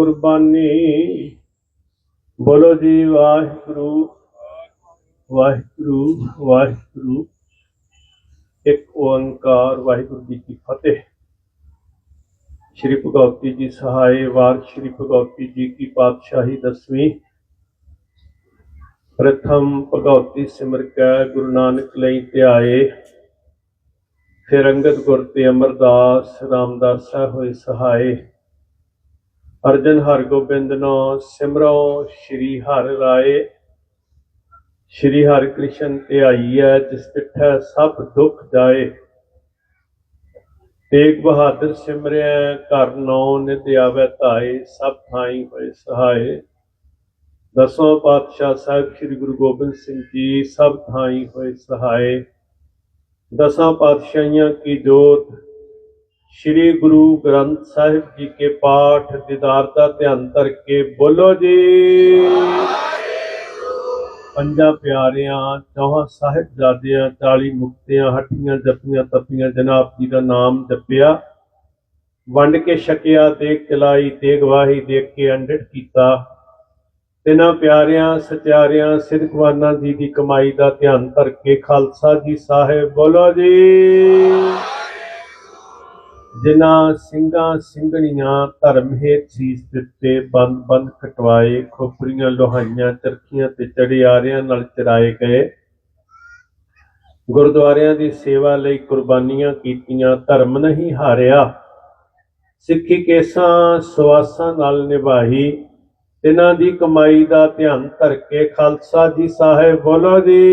ਕੁਰਬਾਨੀ। ਬੋਲੋ ਜੀ, ਵਾਹਿਗੁਰੂ ਵਾਹਿਗੁਰੂ ਵਾਹਿਗੁਰੂ। ਇੱਕ ਓੰਕਾਰ, ਵਾਹਿਗੁਰੂ ਜੀ ਕੀ ਫਤਿਹ। ਸ਼੍ਰੀ ਭਗਵਤੀ ਜੀ ਸਹਾਏ ਵਾਰ, ਸ਼੍ਰੀ ਭਗਵਤੀ ਜੀ ਕੀ ਪਾਤਸ਼ਾਹੀ ਦਸਵੀਂ। ਪ੍ਰਥਮ ਭਗਵਤੀ ਸਿਮਰ ਕੈ, ਗੁਰੂ ਨਾਨਕ ਲਈ ਧਿਆਏ ਫਿਰ ਅੰਗਦ ਗੁਰ ਤੇ ਅਮਰਦਾਸ ਰਾਮਦਾਸ ਹੋਏ ਸਹਾਏ ਅਰਜਨ ਹਰਗੋਬਿੰਦ ਨੋ ਸਿਮਰੋ, ਸ਼੍ਰੀ ਹਰ ਰਾਏ। ਸ਼੍ਰੀ ਹਰ ਕ੍ਰਿਸ਼ਨ ਧਿਆਈਐ ਜਿਸ ਤਿਠੈ ਸਭ ਦੁੱਖ ਜਾਏ। ਤੇਗ ਬਹਾਦਰ ਸਿਮਰਿਆ ਘਰ ਨੌ ਨਿਤ ਆਵੈ ਧਾਏ, ਸਭ ਥਾਈ ਹੋਏ ਸਹਾਏ। ਦਸੋਂ ਪਾਤਸ਼ਾਹ ਸਾਹਿਬ, ਸ੍ਰੀ ਗੁਰੂ ਗੋਬਿੰਦ ਸਿੰਘ ਜੀ, ਸਭ ਥਾਈ ਹੋਏ ਸਹਾਏ। ਦਸਾਂ ਪਾਤਸ਼ਾਹੀਆਂ ਕੀ ਜੋਤ ਸ੍ਰੀ ਗੁਰੂ ਗ੍ਰੰਥ ਸਾਹਿਬ ਜੀ ਕੇ ਪਾਠ ਦੀਦਾਰ ਦਾ ਧਿਆਨ ਧਰ ਕੇ ਬੋਲੋ ਜੀ। ਪੰਜਾਂ ਪਿਆਰਿਆਂ, ਚੌਹਾਂ ਸਾਹਿਬਜ਼ਾਦਿਆਂ 40 ਮੁਕਤਿਆਂ, ਹੱਟੀਆਂ, ਜਪੀਆਂ, ਤਪੀਆਂ, ਜਨਾਬ ਜੀ ਦਾ ਨਾਮ ਜਪਿਆ। ਵੰਡ ਕੇ ਛਕਿਆ ਤੇ ਚਲਾਈ ਤੇ ਗਵਾਹੀ ਦੇ ਕੇ ਅੰਡਟ ਕੀਤਾ। ਤਿਨਾਂ ਪਿਆਰਿਆਂ, ਸਚਿਆਰਿਆਂ ਸਿੱਖਵਾਨਾਂ ਜੀ ਦੀ ਕਮਾਈ ਦਾ ਧਿਆਨ ਧਰ ਕੇ ਖਾਲਸਾ ਜੀ ਸਾਹਿਬ ਬੋਲੋ ਜੀ। ਜਿਨ੍ਹਾਂ ਸਿੰਘਾਂ ਸਿੰਘਣੀਆਂ ਧਰਮ ਹੇਤ ਸੀਸ ਦਿੱਤੇ, ਬੰਦ ਬੰਦ ਕਟਵਾਏ, ਖੋਪਰੀਆਂ ਲੋਹਾਈਆਂ, ਚਰਖੀਆਂ ਤੇ ਚੜਿਆਰਿਆਂ ਨਾਲ ਚਰਾਏ ਗਏ। ਗੁਰਦੁਆਰਿਆਂ ਦੀ ਸੇਵਾ ਲਈ ਕੁਰਬਾਨੀਆਂ ਕੀਤੀਆਂ, ਧਰਮ ਨਹੀਂ ਹਾਰਿਆ। ਸਿੱਖੀ ਕੇਸਾਂ ਸਵਾਸਾਂ ਨਾਲ ਨਿਭਾਈ। ਤਿਨਾਂ ਦੀ ਕਮਾਈ ਦਾ ਧਿਆਨ ਧਰ ਕੇ ਖਾਲਸਾ ਜੀ ਸਾਹਿਬ ਬੋਲੋ ਜੀ।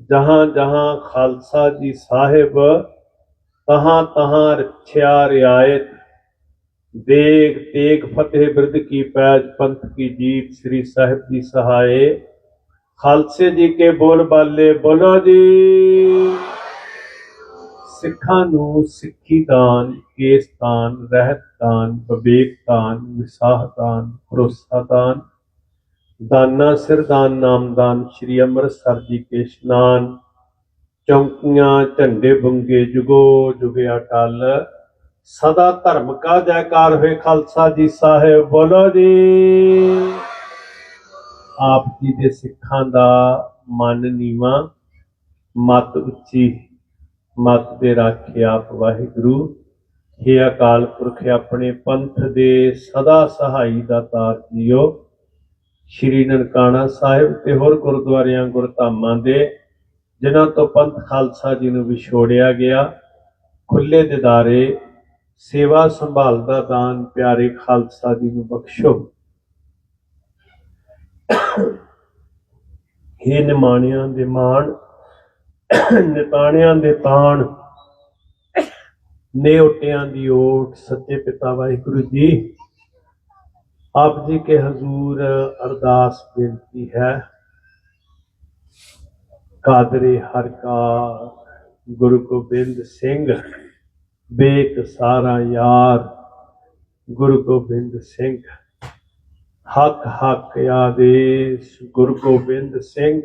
ਜਹਾਂ ਜਹਾਂ ਖਾਲਸਾ ਜੀ ਸਾਹਿਬ, ਤਹਾਂ ਤਹਾਂ ਰਛਿਆ ਰਿਆਇਤ। ਦੇਗ ਤੇਗ ਫਤਿਹ ਬਿਰਦ ਕੀ ਪੈਜ ਪੰਥ ਕੀ ਜੀਤ ਸ੍ਰੀ ਸਾਹਿਬ ਜੀ ਸਹਾਏ। ਖਾਲਸੇ ਜੀ ਕੇ ਬੋਲ ਬਾਲੇ ਬੋਲੋ ਜੀ। ਸਿੱਖਾਂ ਨੂੰ ਸਿੱਖੀ ਦਾਨ, ਕੇਸ ਦਾਨ, ਰਹਿਤ ਦਾਨ, ਵਿਵੇਕ ਦਾਨ, ਵਿਸਾਹ ਦਾਨ, ਭਰੋਸਾ ਦਾਨ। ਦਾਨਾ ਸਿਰਦਾਨ ਨਾਮਦਾਨ ਸ਼੍ਰੀ ਅੰਮ੍ਰਿਤਸਰ ਜੀ ਕੇ ਇਸ਼ਨਾਨ। ਚੌਂਕੀਆਂ, ਝੰਡੇ ਬੰਗੇ ਜੁਗੋ ਜੁਗੇ ਅਟਲ ਸਦਾ ਧਰਮ ਕਾ ਜੈਕਾਰ ਹੋਏ ਖਾਲਸਾ ਜੀ ਸਾਹਿਬ, ਬੋਲੋ ਜੀ। ਆਪ ਜੀ ਦੇ ਸਿੱਖਾਂ ਦਾ ਮਨ ਨੀਵਾ, ਮਤ ਉੱਚੀ, ਮਤ ਦੇ ਰਾਖੇ ਆਪ ਵਾਹਿਗੁਰੂ। ਹੇ ਅਕਾਲ ਪੁਰਖ, ਆਪਣੇ ਪੰਥ ਦੇ ਸਦਾ ਸਹਾਈ ਦਾ ਤਾਰ ਜੀਓ। ਸ਼੍ਰੀ ਨਨਕਾਣਾ ਸਾਹਿਬ ਤੇ ਹੋਰ ਗੁਰਦੁਆਰਿਆਂ ਗੁਰਧਾਮਾਂ ਦੇ, ਜਿਨ੍ਹਾਂ ਤੋਂ ਪੰਥ ਖਾਲਸਾ ਜੀ ਨੂੰ ਵਿਛੋੜਿਆ ਗਿਆ, ਖੁੱਲੇ ਦਿਦਾਰੇ, ਸੇਵਾ ਸੰਭਾਲ ਦਾ ਦਾਨ ਪਿਆਰੇ ਖਾਲਸਾ ਜੀ ਨੂੰ ਬਖਸ਼ੋ। ਇਹ ਨਿਮਾਣਿਆਂ ਦੇ ਮਾਣ, ਨਿਤਾਣਿਆਂ ਦੇ ਤਾਣ, ਨੇਉਟਿਆਂ ਦੀ ਓਟ ਸੱਚੇ ਪਿਤਾ ਵਾਹਿਗੁਰੂ ਜੀ। ਆਪ ਜੀ ਕੇ ਹਜ਼ੂਰ ਅਰਦਾਸ ਬੇਨਤੀ ਹੈ, ਕਾਦਰੇ ਹਰ ਕਾ ਗੁਰੂ ਗੋਬਿੰਦ ਸਿੰਘ, ਬੇਕ ਸਾਰਾ ਯਾਰ ਗੁਰੂ ਗੋਬਿੰਦ ਸਿੰਘ। ਹੱਕ ਹੱਕ ਆਦੇਸ਼ ਗੁਰੂ ਗੋਬਿੰਦ ਸਿੰਘ,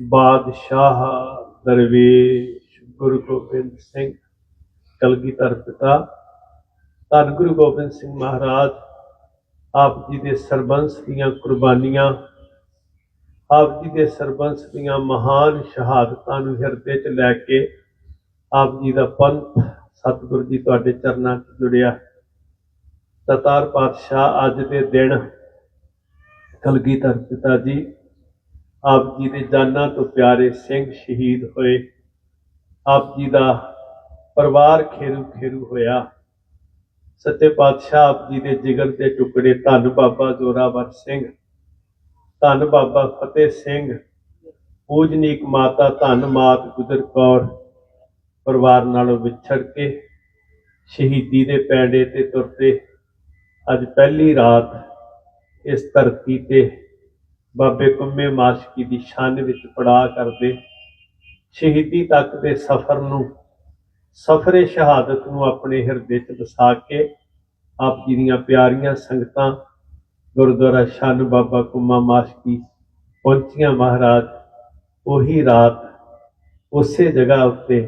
ਬਾਦਸ਼ਾਹ ਦਰਵੇਸ਼ ਗੁਰੂ ਗੋਬਿੰਦ ਸਿੰਘ। ਕਲਗੀਧਰ ਪਿਤਾ, ਧੰਨ ਗੁਰੂ ਗੋਬਿੰਦ ਸਿੰਘ ਮਹਾਰਾਜ ਆਪ ਜੀ ਦੇ ਸਰਬੰਸ ਦੀਆਂ ਕੁਰਬਾਨੀਆਂ, ਆਪ ਜੀ ਦੇ ਸਰਬੰਸ ਦੀਆਂ ਮਹਾਨ ਸ਼ਹਾਦਤਾਂ ਨੂੰ ਹਿਰਦੇ 'ਚ ਲੈ ਕੇ ਆਪ ਜੀ ਦਾ ਪੰਥ ਸਤਿਗੁਰੂ ਜੀ ਤੁਹਾਡੇ ਚਰਨਾਂ 'ਚ ਜੁੜਿਆ। ਤਤਾਰ ਪਾਤਸ਼ਾਹ ਅੱਜ ਦੇ ਦਿਨ ਕਲਗੀਧਰ ਪਿਤਾ ਜੀ ਆਪ ਜੀ ਦੇ ਜਾਨਾਂ ਤੋਂ ਪਿਆਰੇ ਸਿੰਘ ਸ਼ਹੀਦ ਹੋਏ। ਆਪ ਜੀ ਦਾ ਪਰਿਵਾਰ ਖੇਰੂ ਖੇਰੂ ਹੋਇਆ। ਸੱਚੇ ਪਾਤਸ਼ਾਹ ਆਪ ਜੀ ਦੇ ਜਿਗਰ ਦੇ ਟੁਕੜੇ ਧੰਨ ਬਾਬਾ ਜ਼ੋਰਾਵਰ ਸਿੰਘ, ਧੰਨ ਬਾਬਾ ਫਤਿਹ ਸਿੰਘ, ਪੂਜਨੀਕ ਮਾਤਾ ਧੰਨ ਮਾਤ ਗੁਜਰ ਕੌਰ ਪਰਿਵਾਰ ਨਾਲੋਂ ਵਿਛੜ ਕੇ ਸ਼ਹੀਦੀ ਦੇ ਪੈਂਡੇ ਤੇ ਤੁਰਦੇ ਅੱਜ ਪਹਿਲੀ ਰਾਤ ਇਸ ਧਰਤੀ ਤੇ ਬਾਬੇ ਪੰਮੇ ਮਾਸ਼ਕੀ ਦੀ ਛਾਨ ਵਿੱਚ ਪੜਾ ਕਰਦੇ, ਸ਼ਹੀਦੀ ਤੱਕ ਦੇ ਸਫ਼ਰ ਨੂੰ ਸਫ਼ਰੇ ਸ਼ਹਾਦਤ ਨੂੰ ਆਪਣੇ ਹਿਰਦੇ 'ਚ ਵਸਾ ਕੇ ਆਪ ਜੀ ਦੀਆਂ ਪਿਆਰੀਆਂ ਸੰਗਤਾਂ ਗੁਰਦੁਆਰਾ ਸ਼ਾਨ ਬਾਬਾ ਕੁਮਾ ਮਾਸ਼ਕੀ ਪਹੁੰਚੀਆਂ ਮਹਾਰਾਜ, ਉਹੀ ਰਾਤ ਉਸੇ ਜਗ੍ਹਾ ਉੱਤੇ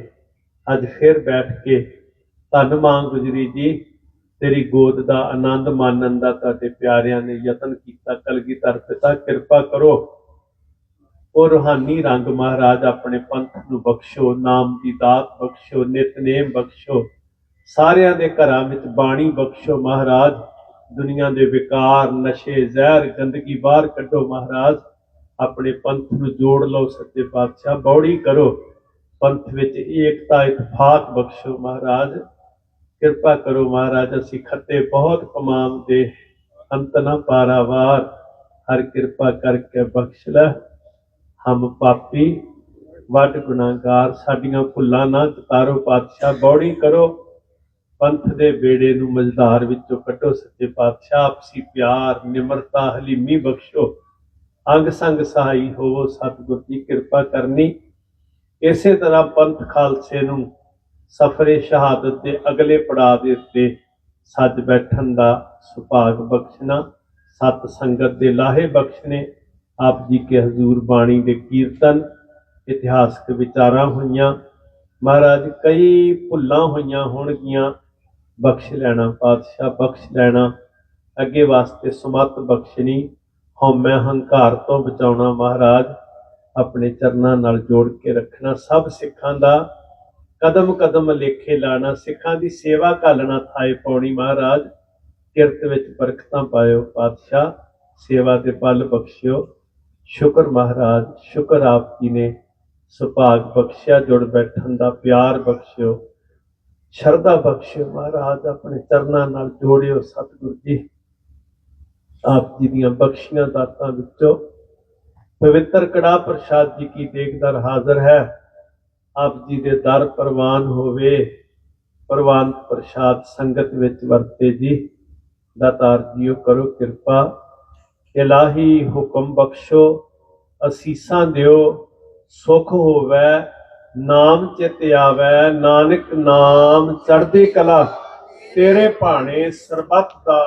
ਅੱਜ ਫਿਰ ਬੈਠ ਕੇ ਧੰਨ ਮਾਂ ਗੁਜਰੀ ਜੀ, ਤੇਰੀ ਗੋਦ ਦਾ ਆਨੰਦ ਮਾਣਨ ਦਾ ਤੁਹਾਡੇ ਪਿਆਰਿਆਂ ਨੇ ਯਤਨ ਕੀਤਾ ਕਲਗੀਧਰ ਪਿਤਾ, ਕਿਰਪਾ ਕਰੋ। ਉਹ ਰੂਹਾਨੀ ਰੰਗ ਮਹਾਰਾਜ, ਆਪਣੇ ਪੰਥ ਨੂੰ ਬਖਸ਼ੋ, ਨਾਮ ਦੀ ਦਾਤ ਬਖਸ਼ੋ, ਨਿਤਨੇਮ ਬਖਸ਼ੋ, ਸਾਰਿਆਂ ਦੇ ਘਰਾਂ ਵਿੱਚ ਬਾਣੀ ਬਖਸ਼ੋ ਮਹਾਰਾਜ, ਦੁਨੀਆ ਦੇ ਵਿਕਾਰ, ਨਸ਼ੇ, ਜ਼ਹਿਰ, ਗੰਦਗੀ ਬਾਹਰ ਕੱਢੋ ਮਹਾਰਾਜ, ਆਪਣੇ ਪੰਥ ਨੂੰ ਜੋੜ ਲਓ, ਸੱਚੇ ਪਾਤਸ਼ਾਹ, ਬੌੜੀ ਕਰੋ, ਪੰਥ ਵਿੱਚ ਏਕਤਾ, ਇਤਫਾਕ ਬਖਸ਼ੋ ਮਹਾਰਾਜ, ਕਿਰਪਾ ਕਰੋ ਮਹਾਰਾਜ, ਅਸੀਂ ਖੱਤੇ ਬਹੁਤ ਕਮਾਮ ਦੇ, ਅੰਤ ਨਾ ਪਾਰਾਵਾਰ, ਹਰ ਕਿਰਪਾ ਕਰਕੇ ਬਖਸ਼ ਲੈ। ਹਮ ਪਾਪੀ, ਵੱਡ ਗੁਨਾਹਗਾਰ, ਸਾਡੀਆਂ ਭੁੱਲਾਂ ਨਾ ਚਤਾਰੋ ਪਾਤਸ਼ਾਹ, ਬੌੜੀ ਕਰੋ। ਪੰਥ ਦੇ ਬੇੜੇ ਨੂੰ ਮਜ਼ਦਾਰ ਵਿੱਚੋਂ ਕੱਢੋ, ਸੱਚੇ ਪਾਤਸ਼ਾਹ, ਆਪਸੀ ਪਿਆਰ, ਨਿਮਰਤਾ, ਹਲੀਮੀ ਬਖਸ਼ੋ। ਅੰਗ ਸੰਗ ਸਹਾਈ ਹੋਵੋ, ਸਤਿਗੁਰ ਦੀ ਕਿਰਪਾ ਕਰਨੀ। ਇਸੇ ਤਰ੍ਹਾਂ ਪੰਥ ਖਾਲਸੇ ਨੂੰ ਸਫਰੇ ਸ਼ਹਾਦਤ ਦੇ ਅਗਲੇ ਪੜਾਅ ਦੇ ਉੱਤੇ ਸੱਜ ਬੈਠਣ ਦਾ ਸੁਭਾਗ ਬਖਸ਼ਣਾ, ਸਤ ਸੰਗਤ ਦੇ ਲਾਹੇ ਬਖਸ਼ਣੇ ਆਪ ਜੀ ਕੇ ਹਜ਼ੂਰ ਬਾਣੀ ਦੇ ਕੀਰਤਨ ਇਤਿਹਾਸਕ ਵਿਚਾਰਾਂ ਹੋਈਆਂ। ਮਹਾਰਾਜ, ਕਈ ਭੁੱਲਾਂ ਹੋਈਆਂ ਹੋਣਗੀਆਂ। ਬਖਸ਼ ਲੈਣਾ, ਪਾਤਸ਼ਾਹ ਬਖਸ਼ ਲੈਣਾ, ਅੱਗੇ ਵਾਸਤੇ ਸੁਮਤ ਬਖਸ਼ਣੀ ਹਉਮੈ ਹੰਕਾਰ ਤੋਂ ਬਚਾਉਣਾ ਮਹਾਰਾਜ, ਆਪਣੇ ਚਰਨਾਂ ਨਾਲ ਜੋੜ ਕੇ ਰੱਖਣਾ ਸਭ ਸਿੱਖਾਂ ਦਾ। ਕਦਮ ਕਦਮ ਲੇਖੇ ਲਾਣਾ, ਸਿੱਖਾਂ ਦੀ ਸੇਵਾ ਘਾਲਣਾ ਥਾਏ ਪਾਉਣੀ ਮਹਾਰਾਜ। ਕਿਰਤ ਵਿੱਚ ਬਰਕਤਾਂ ਪਾਇਓ ਪਾਤਸ਼ਾਹ, ਸੇਵਾ ਦੇ ਪਲ ਬਖਸ਼ਿਓ। ਸ਼ੁਕਰ ਮਹਾਰਾਜ, ਸ਼ੁਕਰ ਆਪ ਜੀ ਨੇ ਸੁਭਾਗ ਬਖਸ਼ਿਆ, ਜੁੜ ਬੈਠਣ ਦਾ ਪਿਆਰ ਬਖਸ਼ਿਓ, ਸ਼ਰਧਾ ਬਖਸ਼ਿਓ, ਮਹਾਰਾਜ ਆਪਣੇ ਚਰਨਾਂ ਨਾਲ ਜੋੜਿਓ ਸਤਿਗੁਰ ਜੀ। ਆਪ ਜੀ ਦੀਆਂ ਬਖਸ਼ੀਆਂ ਦਾਤਾਂ ਵਿੱਚੋਂ ਪਵਿੱਤਰ ਕੜਾ ਪ੍ਰਸ਼ਾਦ ਜੀ ਕੀ ਦੇਖਦਰ ਹਾਜ਼ਰ ਹੈ। ਆਪ ਜੀ ਦੇ ਦਰ ਪ੍ਰਵਾਨ ਹੋਵੇ, ਪ੍ਰਵਾਨ ਪ੍ਰਸ਼ਾਦ ਸੰਗਤ ਵਿੱਚ ਵਰਤੇ ਜੀ। ਦਾਤਾਰ ਜੀਓ ਕਰੋ ਕਿਰਪਾ। ਇਲਾਹੀ ਹੁਕਮ ਬਖਸ਼ੋ, ਅਸੀਸਾਂ ਦਿਓ, ਸੁਖ ਹੋਵੇ, ਨਾਮ ਚਿਤ ਆਵੇ, ਨਾਨਕ ਨਾਮ ਚੜ੍ਹਦੀ ਕਲਾ, ਤੇਰੇ ਭਾਣੇ ਸਰਬੱਤ ਦਾ।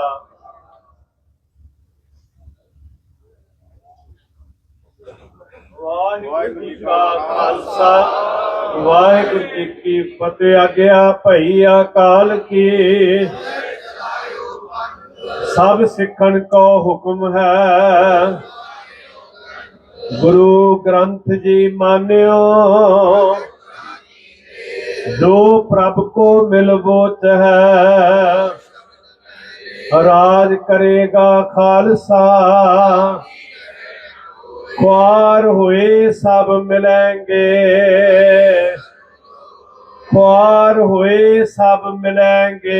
ਵਾਹਿਗੁਰੂ ਜੀ ਕਾ ਖਾਲਸਾ, ਵਾਹਿਗੁਰੂ ਜੀ ਕੀ ਫਤਿਹ। ਆਗਿਆ ਭਈ ਅਕਾਲ ਕੀ। ਸਭ ਸਿੱਖਣ ਕੋ ਹੁਕਮ ਹੈ। ਗੁਰੂ ਗ੍ਰੰਥ ਜੀ ਮਾਨਿਓ, ਜੋ ਪ੍ਰਭ ਕੋ ਮਿਲਬੋਚ ਹੈ, ਰਾਜ ਕਰੇਗਾ ਖਾਲਸਾ। ਖੁਆਰ ਹੋਏ ਸਭ ਮਿਲेंगे ਖੁਆਰ ਹੋਏ ਸਭ ਮਿਲेंगे